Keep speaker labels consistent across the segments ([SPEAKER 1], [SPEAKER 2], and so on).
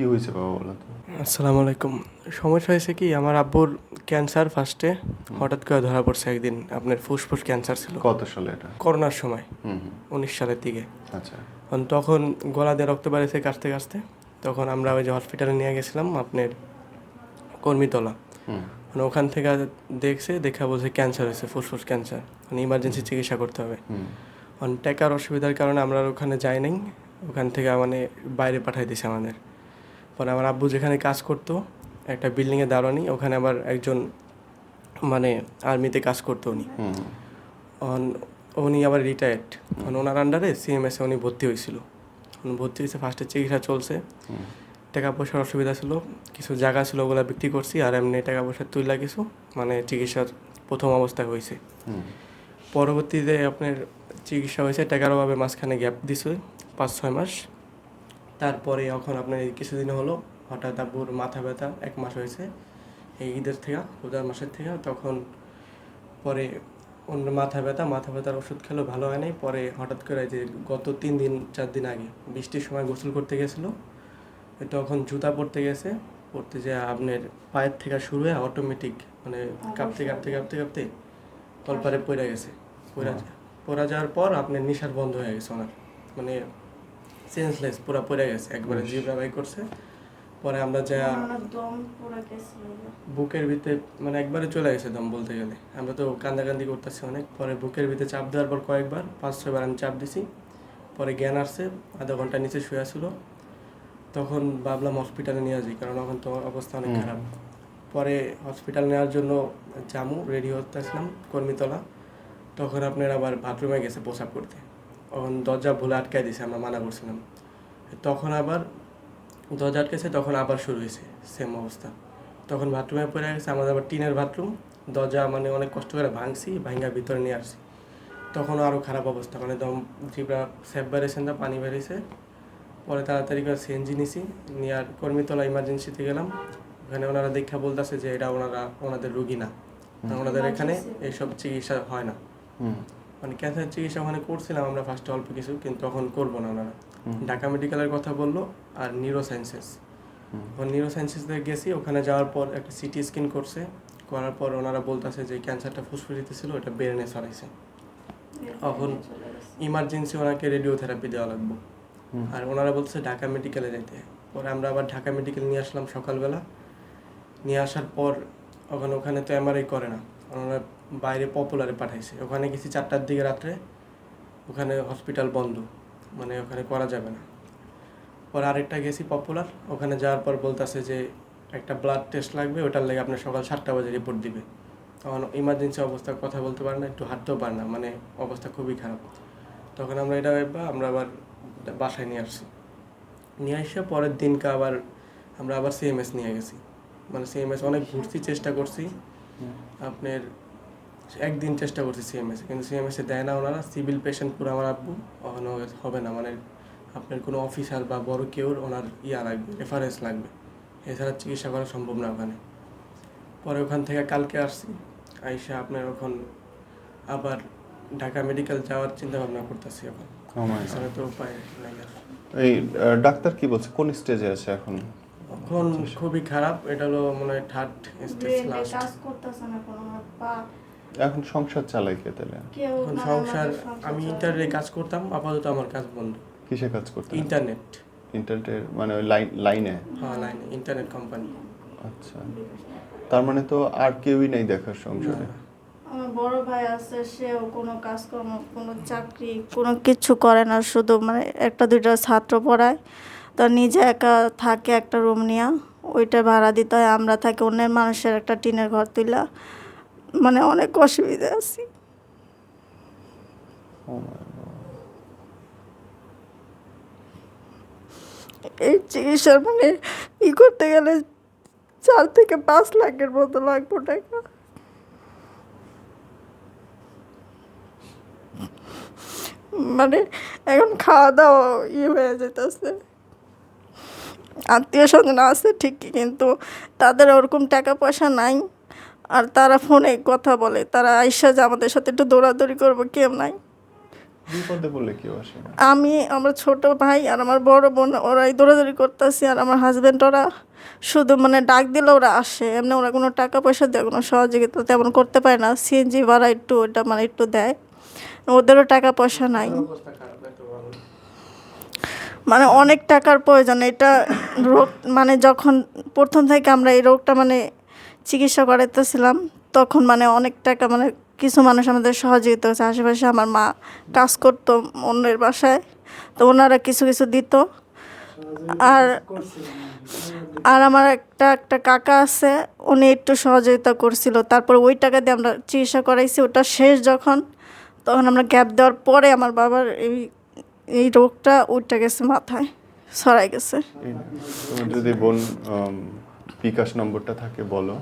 [SPEAKER 1] কি হয়েছে বাবা বলো তো?
[SPEAKER 2] আসসালামু আলাইকুম। সমস্যা হয়েছে কি আমার আব্বুর ক্যান্সার ফার্স্টে হঠাৎ করে ধরা পড়ছে একদিন। আপনার ফুসফুস ক্যান্সার ছিল।
[SPEAKER 1] কত সালে এটা?
[SPEAKER 2] করোনার সময়। উনিশ সালের দিকে।
[SPEAKER 1] আচ্ছা।
[SPEAKER 2] তখন গলা দিয়ে রক্ত বাড়িছে কাশতে কাশতে। তখন আমরা ওই যে হসপিটালে নিয়ে গেছিলাম আপনার কর্মীতলা মানে ওখান থেকে দেখছে দেখা বলছে ক্যান্সার হয়েছে ফুসফুস ক্যান্সার মানে ইমার্জেন্সি চিকিৎসা করতে হবে। টাকার অসুবিধার কারণে আমরা ওখানে যাই নাই। ওখান থেকে মানে বাইরে পাঠাই দিয়েছে আমাদের। পরে আমার আব্বু যেখানে কাজ করতো একটা বিল্ডিংয়ে দাঁড়ানি ওখানে আবার একজন মানে আর্মিতে কাজ করতো উনি। অন উনি আবার রিটায়ার্ড ওনার আন্ডারে সিএমএসে উনি ভর্তি হয়েছিল। ভর্তি হয়েছে ফার্স্টে চিকিৎসা চলছে। টাকা পয়সার অসুবিধা ছিল কিছু জায়গা ছিল ওগুলো বিক্রি করছি আর এমনি টাকা পয়সা তুললা কিছু মানে চিকিৎসার প্রথম অবস্থায় হয়েছে। পরবর্তীতে আপনার চিকিৎসা হয়েছে টাকার অভাবে মাঝখানে গ্যাপ দিছে পাঁচ ছয় মাস। তারপরে এখন আপনার এই কিছুদিন হলো হঠাৎ আব্বুর মাথা ব্যথা এক মাস হয়েছে এই ঈদের থেকে রোজার মাসের থেকে তখন পরে অন্য মাথা ব্যথা মাথা ব্যথার ওষুধ খেলো ভালো হয় নাই। পরে হঠাৎ করে যে গত তিন দিন চার দিন আগে বৃষ্টির সময় গোসল করতে গেছিল তখন জুতা পরতে গেছে পরতে যে আপনার পায়ের থেকে শুরু হয়ে অটোমেটিক মানে কাঁপতে কাঁপতে কাঁপতে কাঁপতে কলপারে পড়ে গেছে পড়া পড়া যাওয়ার পর আপনার নিশার বন্ধ হয়ে গেছে ওনার। মানে সেন্সলেস পুরো পড়ে গেছে একবারে জিবরা বাই করছে। পরে আমরা যা বুকের ভিতরে মানে একবারে চলে গেছে দম বলতে গেলে। আমরা তো কান্দাকান্দি করতেছি অনেক পরে বুকের ভিতরে চাপ দেওয়ার পর কয়েকবার পাঁচ ছয়বার আমি চাপ দিছি। পরে জ্ঞান আসছে আধা ঘণ্টা নিচে শুয়ে ছিল তখন ভাবলাম হসপিটালে নিয়ে যাই কারণ এখন তো অবস্থা অনেক খারাপ। পরে হসপিটাল নেওয়ার জন্য জামু রেডি হতেছিলাম কর্মীতলা। তখন আপনার আবার বাথরুমে গেছে প্রসাব করতে। তখন দরজা ভুলে আটকায় দিয়েছে আমরা মানা করছিলাম। তখন আবার দরজা আটকেছে তখন আবার শুরু হয়েছে সেম অবস্থা। তখন বাথরুমে পড়ে গেছে আমাদের আবার টিনের বাথরুম দরজা মানে অনেক কষ্ট করে ভাঙছি ভাঙ্গা ভিতরে নিয়ে আসছি। তখন আরও খারাপ অবস্থা মানে দম জিবরা স্যাপ বেড়েছে না পানি বেরিয়েছে। পরে তাড়াতাড়ি করে সিএনজি নিছি নিয়ে আর কর্মীতলা ইমার্জেন্সিতে গেলাম। ওখানে ওনারা দেখা বলতেছে যে এটা ওনারা ওনাদের রুগী না। ওনাদের এখানে এইসব চিকিৎসা হয় না।
[SPEAKER 1] হুম।
[SPEAKER 2] মানে ক্যান্সার চিকিৎসা ওখানে করছিলাম আমরা ফার্স্টে অল্প কিছু কিন্তু তখন করব না ওনারা। ঢাকা মেডিকেলের কথা বলল আর নিউরো সায়েন্সেস। ওখানে নিউরো সায়েন্সেসে গেছি ওখানে যাওয়ার পর একটা সিটি স্ক্যান করছে করার পর ওনারা বলতেছে যে ক্যান্সারটা ফুসফুসিতে ছিল ওটা ব্রেনে ছড়াইছে। এখন ইমার্জেন্সি ওনাকে রেডিওথেরাপি দেওয়া লাগবে। আর ওনারা বলছে ঢাকা মেডিকেলে যেতে। পরে আমরা আবার ঢাকা মেডিকেল নিয়ে আসলাম সকালবেলা। নিয়ে আসার পর ওখানে ওখানে তো এমআরআই করে না। ওনারা বাইরে পপুলারে পাঠাইছে। ওখানে গেছি চারটার দিকে রাত্রে, ওখানে হসপিটাল বন্ধ মানে ওখানে করা যাবে না। পরে আরেকটা গেছি পপুলার, ওখানে যাওয়ার পর বলতেছে যে একটা ব্লাড টেস্ট লাগবে, ওটার লেগে আপনার সকাল সাতটা বাজে রিপোর্ট দিবে। তখন ইমার্জেন্সি অবস্থা কথা বলতে পারে না, একটু হাঁটতেও পারে না মানে অবস্থা খুবই খারাপ। তখন আমরা এটা ভেবে আমরা আবার বাসায় নিয়ে আসছি। নিয়ে এসে পরের দিনকে আবার আমরা আবার সিএমএস নিয়ে গেছি। মানে সিএমএস অনেক ঘুরছি, চেষ্টা করছি। আপনার একদিন চেষ্টা করছি সিএমএস কিন্তু সিএমএসে দেয় না ওনারা সিভিল পেশেন্ট পুরো আমার আব্বু ওখানে হবে না মানে আপনার কোনো অফিসার বা বড় কেউ ওনার ইয়া লাগবে রেফারেন্স লাগবে। এছাড়া চিকিৎসা করা সম্ভব না ওখানে। পরে ওখান থেকে কালকে আসছি আইসা আপনার ওখান আবার ঢাকা মেডিকেল যাওয়ার চিন্তা ভাবনা করতেছি এখন।
[SPEAKER 1] Oh
[SPEAKER 2] এছাড়া তো উপায় নাই
[SPEAKER 1] এই ডাক্তার কি বলছে? কোন স্টেজে আছে এখন?
[SPEAKER 2] এখন খুবই খারাপ এটা হলো মনে হয় থার্ড স্টেজ লাস্ট
[SPEAKER 3] কাজ করতেছে না কোনো পা
[SPEAKER 1] এখন সংসার চালাই কে তাহলে?
[SPEAKER 2] এখন সংসার আমি। ইন্টারনেটে কাজ করতাম আপাতত আমার কাজ বন্ধ।
[SPEAKER 1] কিসে কাজ করতে
[SPEAKER 2] ইন্টারনেট
[SPEAKER 1] ইন্টারনেটের মানে ওই লাইন লাইনে
[SPEAKER 2] হ্যাঁ লাইনে ইন্টারনেট কোম্পানি
[SPEAKER 1] আচ্ছা। তার মানে তো আর কেউই নেই দেখার সংসারে?
[SPEAKER 3] আমার বড় ভাই আছে সেও কোনো কাজকর্ম কোনো চাকরি কোনো কিছু করে না শুধু মানে একটা দুইটা ছাত্র পড়ায়। তো নিজে একা থাকে একটা রুম নিয়ে ওইটা ভাড়া দিতে হয় আমরা থাকি অন্যের মানুষের একটা টিনের ঘর তুলা মানে অনেক অসুবিধা আছি।
[SPEAKER 1] Oh.
[SPEAKER 3] এই চিকিৎসার মানে ই করতে গেলে চার থেকে পাঁচ লাখের মতো লাগবে টাকা। মানে এখন খাওয়া দাওয়া ইয়ে হয়ে যেতেছে আত্মীয় স্বজন আছে ঠিকই কিন্তু তাদের ওরকম টাকা পয়সা নাই। আর তারা ফোনে কথা বলে তারা আইসা যে আমাদের সাথে একটু দৌড়াদৌড়ি করব কেউ নাই।
[SPEAKER 1] বিপদে বললে কেউ আসে না।
[SPEAKER 3] আমি আমার ছোট ভাই আর আমার বড় বোন ওরাই দৌড়াদৌড়ি করতেছি আর আমার হাজব্যান্ড ওরা শুধু মানে ডাক দিলে ওরা আসে। এমনি ওরা কোনো টাকা পয়সা দেয় কোনো সহযোগিতা তেমন করতে পারে না। সিএনজি ভাড়া একটু ওটা মানে একটু দেয়। ওদেরও টাকা পয়সা নাই
[SPEAKER 2] অবস্থা খারাপ এত ভালো
[SPEAKER 3] মানে অনেক টাকার প্রয়োজন। এটা রোগ মানে যখন প্রথম থেকে আমরা এই রোগটা মানে চিকিৎসা করাইতেছিলাম, তখন মানে অনেক টাকা মানে কিছু মানুষ আমাদের সহযোগিতা হচ্ছে আশেপাশে আমার মা কাজ করতো অন্যের বাসায়, তো ওনারা কিছু কিছু দিত। আর আর আমার একটা একটা কাকা আছে, উনি একটু সহযোগিতা করছিল। তারপর ওই টাকা দিয়ে আমরা চিকিৎসা করাইছি। ওটা শেষ যখন, তখন আমরা গ্যাপ দেওয়ার পরে আমার বাবার এই এই রোগটা উঠে গেছে মাথায় ছড়াই গেছে।
[SPEAKER 1] যদি বোন বিকাশ নম্বরটা থাকে বলো।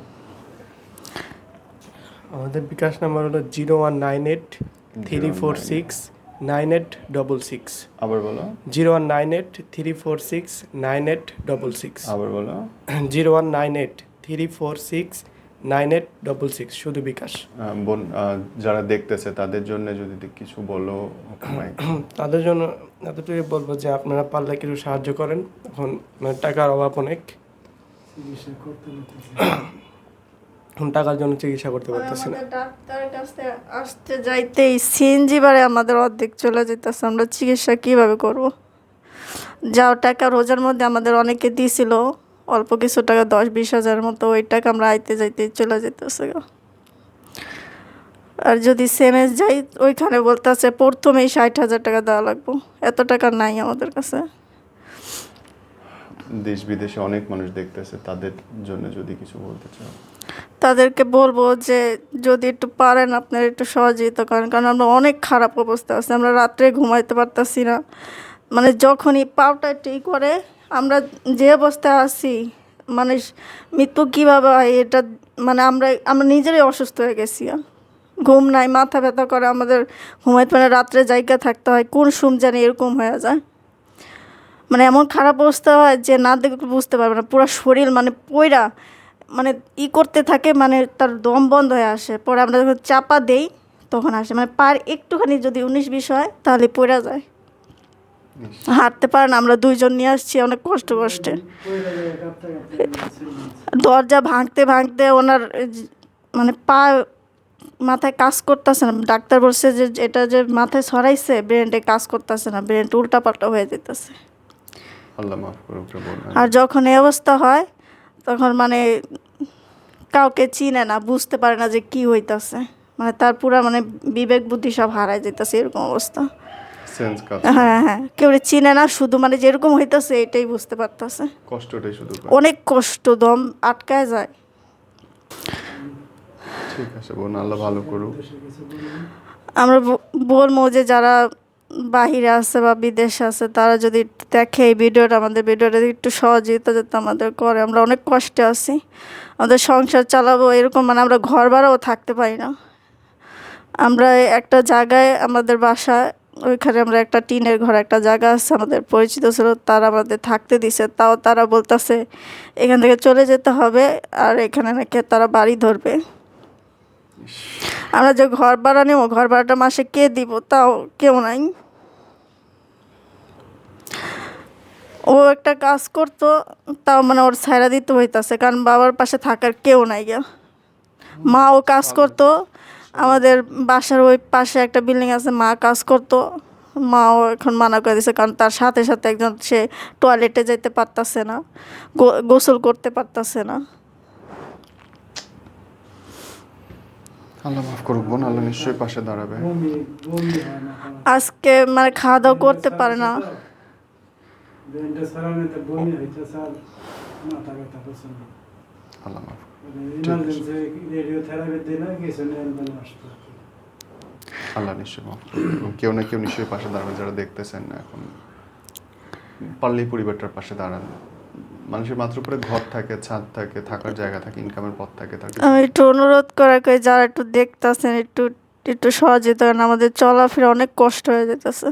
[SPEAKER 2] আমাদের বিকাশ নাম্বার হলো zero one nine eight three four six nine eight double six.
[SPEAKER 1] আবার বলো।
[SPEAKER 2] Zero one nine eight three four six nine eight double six.
[SPEAKER 1] আবার বলো।
[SPEAKER 2] Zero one nine eight three four six nine eight double six শুধু বিকাশ।
[SPEAKER 1] বোন যারা দেখতেছে তাদের জন্য যদি কিছু বলো
[SPEAKER 2] তাদের জন্য এতটুকু বলব যে আপনারা পারলে কিছু সাহায্য করেন। এখন মানে টাকার অভাব অনেক। এখন টাকার জন্য চিকিৎসা করতে পারতেছি না।
[SPEAKER 3] ডাক্তারের কাছে আসতে যাইতেই সিএনজি বারে আমাদের অর্ধেক চলে যেতেছে আমরা চিকিৎসা কীভাবে করব? যাও টাকা রোজার মধ্যে আমাদের অনেকে দিয়েছিল। অল্প কিছু টাকা দশ বিশ হাজার মতো ওই টাকা আমরা আইতে যাইতে চলে যেতেছে। আর যদি সেমেস যাই ওইখানে বলতেছে প্রথমেই ষাট হাজার টাকা দেওয়া লাগবো। এত টাকা নাই আমাদের কাছে।
[SPEAKER 1] দেশ বিদেশে অনেক মানুষ দেখতেছে তাদের জন্য যদি কিছু বলতে চাও।
[SPEAKER 3] তাদেরকে বলব যে যদি একটু পারেন আপনারা একটু সহযোগিতা করেন কারণ আমরা অনেক খারাপ অবস্থা আছে আমরা রাত্রে ঘুমাইতে পারতাছি না। মানে যখনই পাওটা ই করে আমরা যে অবস্থায় আছি মানে মৃত্যু কীভাবে হয় এটা মানে আমরা আমরা নিজেরাই অসুস্থ হয়ে গেছি। ঘুম নাই, মাথা ব্যথা করে আমাদের ঘুমাইতে পারে রাত্রে জায়গা থাকতে হয়, কোন সুম জানি এরকম হয়ে যায়। মানে এমন খারাপ অবস্থা হয় যে না দেখলে বুঝতে পারবে না, পুরো শরীর মানে পয়রা মানে ই করতে থাকে মানে তার দম বন্ধ হয়ে আসে, পরে আমরা যখন চাপা দেই তখন আসে মানে পার একটুখানি যদি উনিশ বিশ হয় তাহলে পড়া যায়। হাঁটতে পারে না আমরা দুইজন নিয়ে আসছি অনেক কষ্ট কষ্টে। দরজা ভাঙতে ভাঙতে ওনার মানে পা মাথায় কাজ করতেছে না। ডাক্তার বলছে যে এটা যে মাথায় সরাইছে ব্রেনটে কাজ করতেছে না ব্রেনটা উল্টাপাল্টা হয়ে যেতেছে। আর যখন এই অবস্থা হয় তখন মানে কাউকে চিনে না বুঝতে পারে না যে কি হইতাছে। মানে তার পুরা মানে বিবেক বুদ্ধি সব হারায় যেতেছে এরকম অবস্থা।
[SPEAKER 1] সেন্স কাজ
[SPEAKER 3] হ্যাঁ হ্যাঁ কেউ চিনে না শুধু মানে যেরকম হইতাছে এটাই বুঝতে পারতাছে।
[SPEAKER 1] কষ্টটাই শুধু
[SPEAKER 3] অনেক কষ্ট দম আটকায় যায়।
[SPEAKER 1] ঠিক আছে বোন আল্লাহ ভালো করুক।
[SPEAKER 3] আমরা বলব যে যারা বাহিরে আছে বা বিদেশে আছে তারা যদি দেখে এই ভিডিওটা আমাদের ভিডিওটা একটু সহযোগিতা যাতে আমাদের করে। আমরা অনেক কষ্টে আছি। আমাদের সংসার চালাবো এরকম মানে আমরা ঘর ভাড়াও থাকতে পারি না। আমরা একটা জায়গায় আমাদের বাসা ওইখানে আমরা একটা টিনের ঘর একটা জায়গা আছে আমাদের পরিচিত ছিল তারা আমাদের থাকতে দিছে তাও তারা বলতেছে এখান থেকে চলে যেতে হবে আর এখানে নাকি তারা বাড়ি ধরবে। আমরা যে ঘর ভাড়া নেব ঘর ভাড়াটা মাসে কে দিব তাও কেউ নাই। ও একটা কাজ করতো তাও মানে ওর ছাইরা দিতে হইতাছে কারণ বাবার পাশে থাকার কেউ নাই গিয়া। মা ও কাজ করতো আমাদের বাসার ওই পাশে একটা বিল্ডিং আছে মা কাজ করতো। মাও এখন মানা করে দিছে কারণ তার সাথে সাথে একজন সে টয়লেটে যেতে পারতাছে না গো- গোসল করতে পারতাছে না।
[SPEAKER 1] আল্লাহ মাফ করুক বোন আল্লাহ নিশ্চয়ই পাশে দাঁড়াবে।
[SPEAKER 3] আজকে মানে খাওয়া দাওয়া করতে পারে না।
[SPEAKER 1] আল্লাহ মাফ আল্লাহ এবং কেউ না কেউ নিশ্চয়ই পাশে দাঁড়াবে যারা দেখতেছেন এখন পারলেই পরিবারটার পাশে দাঁড়ান মানুষের মাত্র করে ঘর থাকে ছাদ থাকে থাকার জায়গা থাকে ইনকামের পথ থাকে
[SPEAKER 3] আমি একটু অনুরোধ করা করি যারা একটু দেখতেছেন একটু একটু সহযোগিতা আমাদের চলাফেরা অনেক কষ্ট হয়ে যেতেছে।